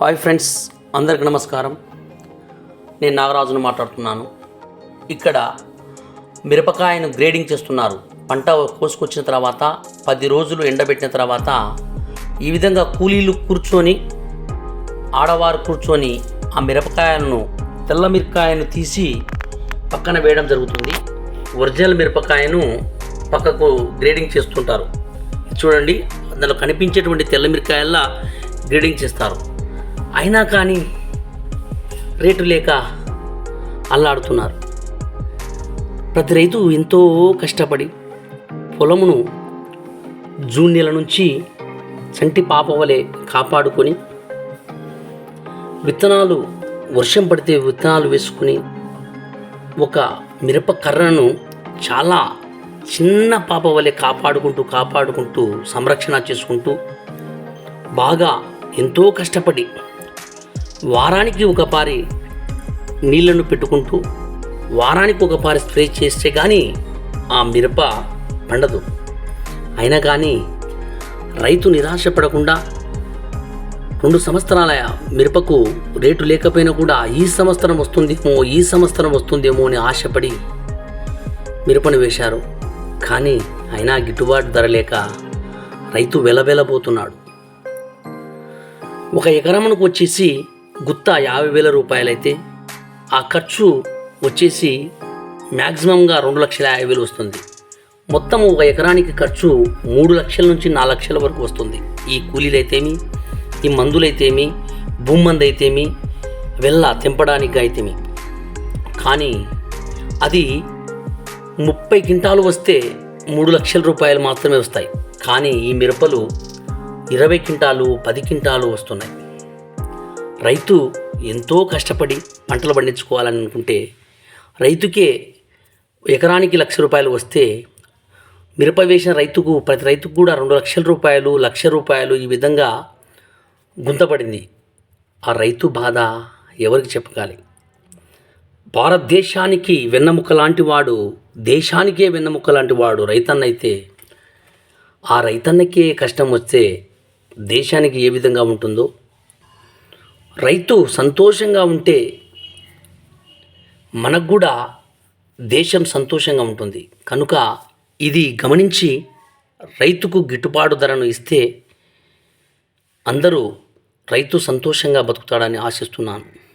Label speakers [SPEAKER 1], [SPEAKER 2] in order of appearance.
[SPEAKER 1] Hi friends అందరికి నమస్కారం. నేను నాగరాజును మాట్లాడుతున్నాను. ఇక్కడ మిరపకాయను గ్రేడింగ్ చేస్తున్నారు. పంట కోసుకొచ్చిన తర్వాత పది రోజులు ఎండబెట్టిన తర్వాత ఈ విధంగా కూలీలు కూర్చొని ఆడవారు కూర్చొని ఆ మిరపకాయలను తెల్ల మిరపకాయను తీసి పక్కన వేయడం జరుగుతుంది. ఒరిజినల్ మిరపకాయను పక్కకు గ్రేడింగ్ చేస్తుంటారు. చూడండి అందులో కనిపించేటువంటి తెల్ల మిరపకాయల్లా గ్రేడింగ్ చేస్తారు. అయినా కానీ రేటు లేక అల్లాడుతున్నారు. ప్రతి రైతు ఎంతో కష్టపడి పొలమును జూన్ నెల నుంచి చంటి పాప వలె కాపాడుకొని విత్తనాలు వర్షం పడితే విత్తనాలు వేసుకుని ఒక మిరప కర్రను చాలా చిన్న పాప వలె కాపాడుకుంటూ కాపాడుకుంటూ సంరక్షణ చేసుకుంటూ బాగా ఎంతో కష్టపడి వారానికి ఒక పారి నీళ్ళను పెట్టుకుంటూ వారానికి ఒక పారి స్ప్రే చేస్తే కానీ ఆ మిరప పండదు. అయినా కానీ రైతు నిరాశపడకుండా రెండు సంవత్సరాల మిరపకు రేటు లేకపోయినా కూడా ఈ సంవత్సరం వస్తుందేమో ఈ సంవత్సరం వస్తుందేమో అని ఆశపడి మిరపను వేశారు. కానీ అయినా గిట్టుబాటు ధర లేక రైతు వెలవెలబోతున్నాడు. ఒక ఎకరమునకు వచ్చేసి గుత్త యాభై వేల రూపాయలైతే ఆ ఖర్చు వచ్చేసి మ్యాక్సిమంగా రెండు లక్షల యాభై వేలు వస్తుంది. మొత్తం ఒక ఎకరానికి ఖర్చు మూడు లక్షల నుంచి నాలుగు లక్షల వరకు వస్తుంది. ఈ కూలీలైతేమి ఈ మందులైతేమి భూమంది అయితేమి వెళ్ళ తెంపడానికి అయితేమి కానీ అది ముప్పై క్వింటాలు వస్తే మూడు లక్షల రూపాయలు మాత్రమే వస్తాయి. కానీ ఈ మిరపలు ఇరవై క్వింటాలు పది క్వింటాలు వస్తున్నాయి. రైతు ఎంతో కష్టపడి పంటలు పండించుకోవాలని అనుకుంటే రైతుకే ఎకరానికి లక్ష రూపాయలు వస్తే మిరప వేసిన రైతుకు ప్రతి రైతుకు కూడా రెండు లక్షల రూపాయలు లక్ష రూపాయలు ఈ విధంగా గుంతపడింది. ఆ రైతు బాధ ఎవరికి చెప్పగాలి భారతదేశానికి వెన్నముక్క లాంటి వాడు దేశానికే వెన్నెముక లాంటి వాడు రైతన్న అయితే ఆ రైతన్నకే కష్టం వస్తే దేశానికి ఏ విధంగా ఉంటుందో రైతు సంతోషంగా ఉంటే మనకు కూడా దేశం సంతోషంగా ఉంటుంది. కనుక ఇది గమనించి రైతుకు గిట్టుబాటు ధరను ఇస్తే అందరూ రైతు సంతోషంగా బతుకుతాడని ఆశిస్తున్నాను.